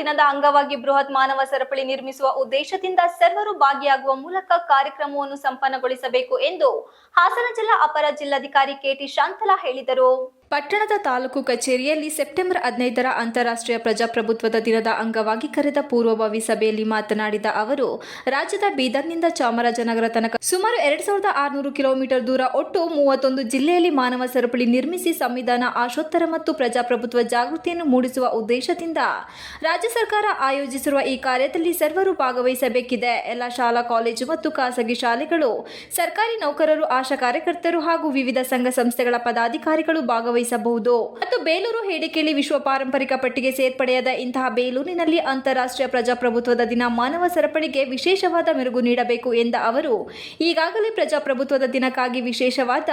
ದಿನದ ಅಂಗವಾಗಿ ಬೃಹತ್ ಮಾನವ ಸರಪಳಿ ನಿರ್ಮಿಸುವ ಉದ್ದೇಶದಿಂದ ಸರ್ವರು ಭಾಗಿಯಾಗುವ ಮೂಲಕ ಕಾರ್ಯಕ್ರಮವನ್ನು ಸಂಪನ್ನಗೊಳಿಸಬೇಕು ಎಂದು ಹಾಸನ ಜಿಲ್ಲಾ ಅಪರ ಜಿಲ್ಲಾಧಿಕಾರಿ ಕೆಟಿ ಶಾಂತಲಾ ಹೇಳಿದರು. ಪಟ್ಟಣದ ತಾಲೂಕು ಕಚೇರಿಯಲ್ಲಿ ಸೆಪ್ಟೆಂಬರ್ ಹದಿನೈದರ ಅಂತಾರಾಷ್ಟ್ರೀಯ ಪ್ರಜಾಪ್ರಭುತ್ವದ ದಿನದ ಅಂಗವಾಗಿ ಕರೆದ ಪೂರ್ವಭಾವಿ ಸಭೆಯಲ್ಲಿ ಮಾತನಾಡಿದ ಅವರು, ರಾಜ್ಯದ ಬೀದರ್ನಿಂದ ಚಾಮರಾಜನಗರ ತನಕ ಸುಮಾರು ಎರಡ್ ಸಾವಿರದ ಆರುನೂರು ಕಿಲೋಮೀಟರ್ ದೂರ ಒಟ್ಟು ಮೂವತ್ತೊಂದು ಜಿಲ್ಲೆಯಲ್ಲಿ ಮಾನವ ಸರಪಳಿ ನಿರ್ಮಿಸಿ ಸಂವಿಧಾನ ಆಶೋತ್ತರ ಮತ್ತು ಪ್ರಜಾಪ್ರಭುತ್ವ ಜಾಗೃತಿಯನ್ನು ಮೂಡಿಸುವ ಉದ್ದೇಶದಿಂದ ರಾಜ್ಯ ಸರ್ಕಾರ ಆಯೋಜಿಸಿರುವ ಈ ಕಾರ್ಯದಲ್ಲಿ ಸರ್ವರು ಭಾಗವಹಿಸಬೇಕಿದೆ. ಎಲ್ಲ ಶಾಲಾ, ಕಾಲೇಜು ಮತ್ತು ಖಾಸಗಿ ಶಾಲೆಗಳು ಸರ್ಕಾರಿ ನೌಕರರು, ಆಶಾ ಕಾರ್ಯಕರ್ತರು ಹಾಗೂ ವಿವಿಧ ಸಂಘ ಸಂಸ್ಥೆಗಳ ಪದಾಧಿಕಾರಿಗಳು ಭಾಗವಹಿಸಬಹುದು ಮತ್ತು ಬೇಲೂರು ಹೇಳಿಕೆಯಲ್ಲಿ ವಿಶ್ವ ಪಾರಂಪರಿಕ ಪಟ್ಟಿಗೆ ಸೇರ್ಪಡೆಯಾದ ಇಂತಹ ಬೇಲೂರಿನಲ್ಲಿ ಅಂತಾರಾಷ್ಟ್ರೀಯ ಪ್ರಜಾಪ್ರಭುತ್ವದ ದಿನ ಮಾನವ ಸರಪಳಿಗೆ ವಿಶೇಷವಾದ ಮೆರುಗು ನೀಡಬೇಕು ಎಂದ ಅವರು, ಈಗಾಗಲೇ ಪ್ರಜಾಪ್ರಭುತ್ವದ ದಿನಕ್ಕಾಗಿ ವಿಶೇಷವಾದ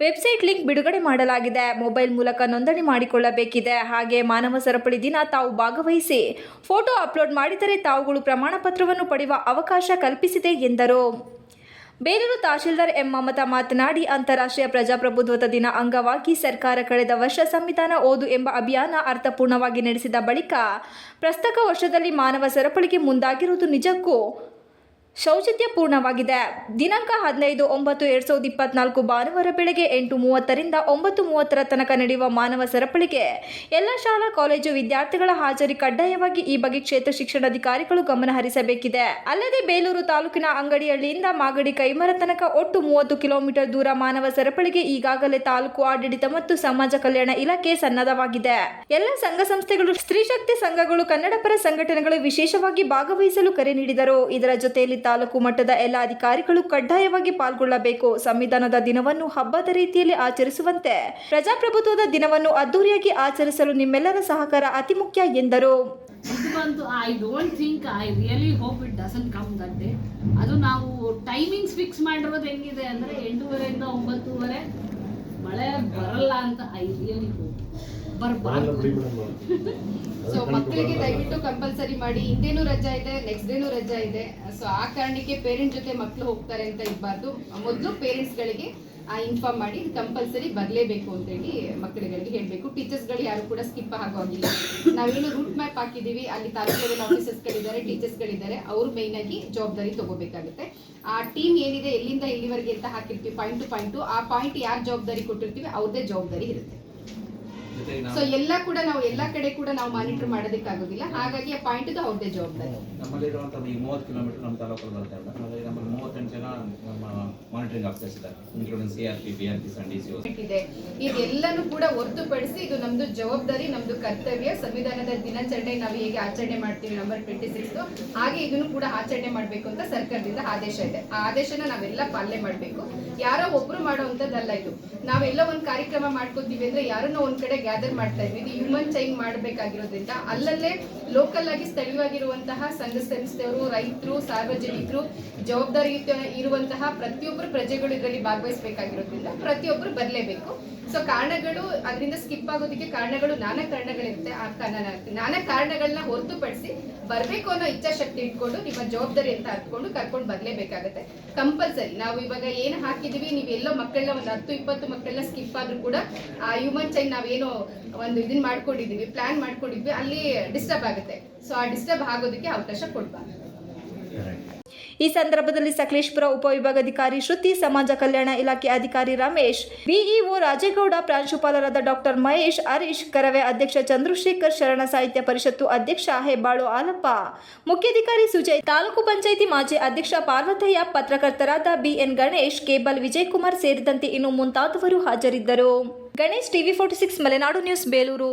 ವೆಬ್ಸೈಟ್ ಲಿಂಕ್ ಬಿಡುಗಡೆ ಮಾಡಲಾಗಿದೆ. ಮೊಬೈಲ್ ಮೂಲಕ ನೋಂದಣಿ ಮಾಡಿಕೊಳ್ಳಬೇಕಿದೆ. ಹಾಗೆ ಮಾನವ ಸರಪಳಿ ದಿನ ತಾವು ಭಾಗವಹಿಸಿ ಫೋಟೋ ಅಪ್ಲೋಡ್ ಮಾಡಿದರೆ ತಾವುಗಳು ಪ್ರಮಾಣ ಪತ್ರವನ್ನು ಪಡೆಯುವ ಅವಕಾಶ ಕಲ್ಪಿಸಿದೆ ಎಂದರು. ಬೇಲೂರು ತಹಶೀಲ್ದಾರ್ ಎಂ ಮಮತಾ ಮಾತನಾಡಿ, ಅಂತಾರಾಷ್ಟ್ರೀಯ ಪ್ರಜಾಪ್ರಭುತ್ವದ ದಿನ ಅಂಗವಾಗಿ ಸರ್ಕಾರ ಕಳೆದ ವರ್ಷ ಸಂವಿಧಾನ ಓದು ಎಂಬ ಅಭಿಯಾನ ಅರ್ಥಪೂರ್ಣವಾಗಿ ನಡೆಸಿದ ಬಳಿಕ ಪ್ರಸ್ತಕ ವರ್ಷದಲ್ಲಿ ಮಾನವ ಸರಪಳಿಗೆ ಮುಂದಾಗಿರುವುದು ನಿಜಕ್ಕೂ ಶೌಚಿತ್ಯಪೂರ್ಣವಾಗಿದೆ ದಿನಾಂಕ ಹದಿನೈದು ಒಂಬತ್ತು ಎರಡ್ ಸಾವಿರದ ಇಪ್ಪತ್ನಾಲ್ಕು ಭಾನುವಾರ ಬೆಳಗ್ಗೆ ಎಂಟು ಮೂವತ್ತರಿಂದ ಒಂಬತ್ತು ಮೂವತ್ತರ ತನಕ ನಡೆಯುವ ಮಾನವ ಸರಪಳಿಗೆ ಎಲ್ಲ ಶಾಲಾ, ಕಾಲೇಜು ವಿದ್ಯಾರ್ಥಿಗಳ ಹಾಜರಿ ಕಡ್ಡಾಯವಾಗಿ ಈ ಬಗ್ಗೆ ಕ್ಷೇತ್ರ ಶಿಕ್ಷಣಾಧಿಕಾರಿಗಳು ಗಮನ ಹರಿಸಬೇಕಿದೆ. ಅಲ್ಲದೆ ಬೇಲೂರು ತಾಲೂಕಿನ ಅಂಗಡಿಹಳ್ಳಿಯಿಂದ ಮಾಗಡಿ ಕೈಮರ ತನಕ ಒಟ್ಟು ಮೂವತ್ತು ಕಿಲೋಮೀಟರ್ ದೂರ ಮಾನವ ಸರಪಳಿಗೆ ಈಗಾಗಲೇ ತಾಲೂಕು ಆಡಳಿತ ಮತ್ತು ಸಮಾಜ ಕಲ್ಯಾಣ ಇಲಾಖೆ ಸನ್ನದ್ಧವಾಗಿದೆ. ಎಲ್ಲ ಸಂಘ ಸಂಸ್ಥೆಗಳು ಸ್ತ್ರೀಶಕ್ತಿ ಸಂಘಗಳು, ಕನ್ನಡಪರ ಸಂಘಟನೆಗಳು ವಿಶೇಷವಾಗಿ ಭಾಗವಹಿಸಲು ಕರೆ ನೀಡಿದರು. ಇದರ ಜೊತೆಯಲ್ಲಿ ತಾಲೂಕು ಮಟ್ಟದ ಎಲ್ಲ ಅಧಿಕಾರಿಗಳು ಕಡ್ಡಾಯವಾಗಿ ಪಾಲ್ಗೊಳ್ಳಬೇಕು. ಸಂವಿಧಾನದ ದಿನವನ್ನು ಹಬ್ಬದ ರೀತಿಯಲ್ಲಿ ಆಚರಿಸುವಂತೆ ಪ್ರಜಾಪ್ರಭುತ್ವದ ದಿನವನ್ನು ಅದ್ದೂರಿಯಾಗಿ ಆಚರಿಸಲು ನಿಮ್ಮೆಲ್ಲರ ಸಹಕಾರ ಅತಿ ಮುಖ್ಯ ಎಂದರು. ಇದು ಬಂತು I don't think I really hope it doesn't come that day ಅದು ನಾವು ಟೈಮಿಂಗ್ಸ್ ಫಿಕ್ಸ್ ಮಾಡಿರೋದು ಹೆಂಗಿದೆ ಅಂದರೆ ಎಂಟೂವರೆಯಿಂದ ಒಂಬತ್ತೂವರೆ ಮಳೆ ಬರಲ್ಲ ಅಂತ ಐ ರಿಯಲಿ ಹೋಪ್ ಬರಬಾರ್ದು. ಸೊ ಮಕ್ಕಳಿಗೆ ದಯವಿಟ್ಟು ಕಂಪಲ್ಸರಿ ಮಾಡಿ ಹಿಂದೇನು ರಜಾ ಇದೆ ನೆಕ್ಸ್ಟ್ ಡೇನು ರಜಾ ಇದೆ. ಸೊ ಆ ಕಾರಣಕ್ಕೆ ಪೇರೆಂಟ್ ಜೊತೆ ಮಕ್ಕಳು ಹೋಗ್ತಾರೆ ಅಂತ ಇರಬಾರ್ದು. ಮೊದಲು ಪೇರೆಂಟ್ಸ್ಗಳಿಗೆ ಇನ್ಫಾರ್ಮ್ ಮಾಡಿ ಕಂಪಲ್ಸರಿ ಬರಲೇಬೇಕು ಅಂತೇಳಿ ಮಕ್ಕಳುಗಳಿಗೆ ಹೇಳಬೇಕು. ಟೀಚರ್ಸ್ಗಳು ಯಾರು ಕೂಡ ಸ್ಕಿಪ್ ಆಗೋಗಿಲ್ಲ. ನಾವೇನು ರೂಟ್ ಮ್ಯಾಪ್ ಹಾಕಿದ್ದೀವಿ ಅಲ್ಲಿ ತಾಲೂಕು ಲೆವೆಲ್ ಆಫೀಸರ್ಸ್ಗಳಿದ್ದಾರೆ ಟೀಚರ್ಸ್ಗಳಿದ್ದಾರೆ ಅವರು ಮೇನ್ ಆಗಿ ಜವಾಬ್ದಾರಿ ತಗೋಬೇಕಾಗುತ್ತೆ. ಆ ಟೀಮ್ ಏನಿದೆ ಎಲ್ಲಿಂದ ಇಲ್ಲಿವರೆಗೆ ಅಂತ ಹಾಕಿರ್ತೀವಿ ಪಾಯಿಂಟ್ ಟು ಪಾಯಿಂಟ್ ಆ ಪಾಯಿಂಟ್ ಯಾರು ಜವಾಬ್ದಾರಿ ಕೊಟ್ಟಿರ್ತೀವಿ ಅವ್ರದ್ದೇ ಜವಾಬ್ದಾರಿ ಇರುತ್ತೆ. ಸೊ ಎಲ್ಲ ಕೂಡ ನಾವು ಎಲ್ಲ ಕಡೆ ಕೂಡ ನಾವು ಮಾನಿಟರ್ ಮಾಡೋದಕ್ಕಾಗೋದಿಲ್ಲ. ಹಾಗಾಗಿ ಆ ಪಾಯಿಂಟ್ ಅವ್ರದೇ ಜವಾಬ್ದಾರಿ. ಈ ಮೂವತ್ತು ಕಿಲೋಮೀಟರ್ ನಮ್ಮ ತಾಲೂಕಲ್ಲಿ ಬರ್ತಾ ಇದೆ ನಮ್ಮಲ್ಲಿ ನಮ್ಮಲ್ಲಿ ಮೂವತ್ತೆಂಟು ಜನ ಮಾನಿಟರಿಂಗ್ ಆಫೀಸರ್ಸ್ ಇದ್ದಾರೆ. Including C R P B R P and D C ಇದೆ ಇದೆಲ್ಲನೂ ಕೂಡ ಹೊರತುಪಡಿಸಿ ಇದು ನಮ್ದು ಜವಾಬ್ದಾರಿ ನಮ್ದು ಕರ್ತವ್ಯ. ಸಂವಿಧಾನದ ದಿನಾಚರಣೆ ನಾವು ಹೇಗೆ ಆಚರಣೆ ಮಾಡ್ತೀವಿ ನಂಬರ್ ಟ್ವೆಂಟಿ ಸಿಕ್ಸ್ ಹಾಗೆ ಇದನ್ನು ಕೂಡ ಆಚರಣೆ ಮಾಡಬೇಕು ಅಂತ ಸರ್ಕಾರದಿಂದ ಆದೇಶ ಇದೆ. ಆ ಆದೇಶನ ನಾವೆಲ್ಲ ಪಾಲನೆ ಮಾಡಬೇಕು. ಯಾರೋ ಒಬ್ರು ಮಾಡುವಂಥದ್ದಲ್ಲ ಇದು. ನಾವೆಲ್ಲ ಒಂದು ಕಾರ್ಯಕ್ರಮ ಮಾಡ್ಕೋತೀವಿ ಅಂದ್ರೆ ಯಾರನ್ನೋ ಒಂದ್ ಕಡೆ ಗ್ಯಾದರ್ ಮಾಡ್ತಾ ಇದ್ವಿ. ಇದು ಹ್ಯೂಮನ್ ಚೈನ್ ಮಾಡಬೇಕಾಗಿರೋದ್ರಿಂದ ಅಲ್ಲಲ್ಲೇ ಲೋಕಲ್ ಆಗಿ ಸ್ಥಳೀಯವಾಗಿರುವಂತಹ ಸಂಘ ಸಂಸ್ಥೆಯವರು, ರೈತರು, ಸಾರ್ವಜನಿಕರು ಜವಾಬ್ದಾರಿ ಇರುವಂತಹ ಪ್ರತಿಯೊಬ್ಬರು ಪ್ರಜೆಗಳು ಇದರಲ್ಲಿ ಭಾಗವಹಿಸಬೇಕಾಗಿರೋದ್ರಿಂದ ಪ್ರತಿಯೊಬ್ಬರು ಬರಲೇಬೇಕು. ಸೊ ಕಾರಣಗಳು ಅದರಿಂದ ಸ್ಕಿಪ್ ಆಗೋದಕ್ಕೆ ಕಾರಣಗಳು ನಾನಾ ಕಾರಣಗಳಿರುತ್ತೆ. ಆ ನಾನಾ ಕಾರಣಗಳನ್ನ ಹೊರತುಪಡಿಸಿ ಬರಬೇಕು ಅನ್ನೋ ಇಚ್ಛಾಶಕ್ತಿ ಇಟ್ಕೊಂಡು ನಿಮ್ಮ ಜವಾಬ್ದಾರಿ ಅಂತ ಹತ್ಕೊಂಡು ಕರ್ಕೊಂಡು ಬರಲೇಬೇಕಾಗತ್ತೆ. ಕಂಪಲ್ಸರಿ. ನಾವು ಇವಾಗ ಏನು ಹಾಕಿದೀವಿ ನೀವು ಎಲ್ಲೋ ಮಕ್ಕಳನ್ನ ಒಂದು ಹತ್ತು, ಇಪ್ಪತ್ತು ಮಕ್ಕಳನ್ನ ಸ್ಕಿಪ್ ಆದ್ರೂ ಕೂಡ ಆ ಹ್ಯೂಮನ್ ಚೈನ್ ನಾವೇನೋ ಒಂದು ಇದನ್ನ ಮಾಡ್ಕೊಂಡಿದ್ದೀವಿ ಪ್ಲಾನ್ ಮಾಡ್ಕೊಂಡಿದ್ವಿ, ಅಲ್ಲಿ ಡಿಸ್ಟರ್ಬ್ ಆಗುತ್ತೆ. ಸೊ ಆ ಡಿಸ್ಟರ್ಬ್ ಆಗೋದಕ್ಕೆ ಅವಕಾಶ ಕೊಡಬಾರ್ದು. ಈ ಸಂದರ್ಭದಲ್ಲಿ ಸಕಲೇಶ್ಪುರ ಉಪವಿಭಾಗಾಧಿಕಾರಿ ಶ್ರುತಿ ಸಮಾಜ ಕಲ್ಯಾಣ ಇಲಾಖೆ ಅಧಿಕಾರಿ ರಮೇಶ್ ಬಿಇಒ ರಾಜೇಗೌಡ, ಪ್ರಾಂಶುಪಾಲರಾದ ಡಾಕ್ಟರ್ ಮಹೇಶ್, ಹರೀಶ್, ಕರವೆ ಅಧ್ಯಕ್ಷ ಚಂದ್ರಶೇಖರ್ ಶರಣ ಸಾಹಿತ್ಯ ಪರಿಷತ್ತು ಅಧ್ಯಕ್ಷ ಹೆಬ್ಬಾಳು ಆಲಪ್ಪ, ಮುಖ್ಯಾಧಿಕಾರಿ ಸುಜಯ್, ತಾಲೂಕು ಪಂಚಾಯಿತಿ ಮಾಜಿ ಅಧ್ಯಕ್ಷ Parvathaiah, ಪತ್ರಕರ್ತರಾದ B N Ganesh, cable Vijayakumar ಸೇರಿದಂತೆ ಇನ್ನು ಮುಂತಾದವರು ಹಾಜರಿದ್ದರು. Ganesh TV forty six Malenadu news Belur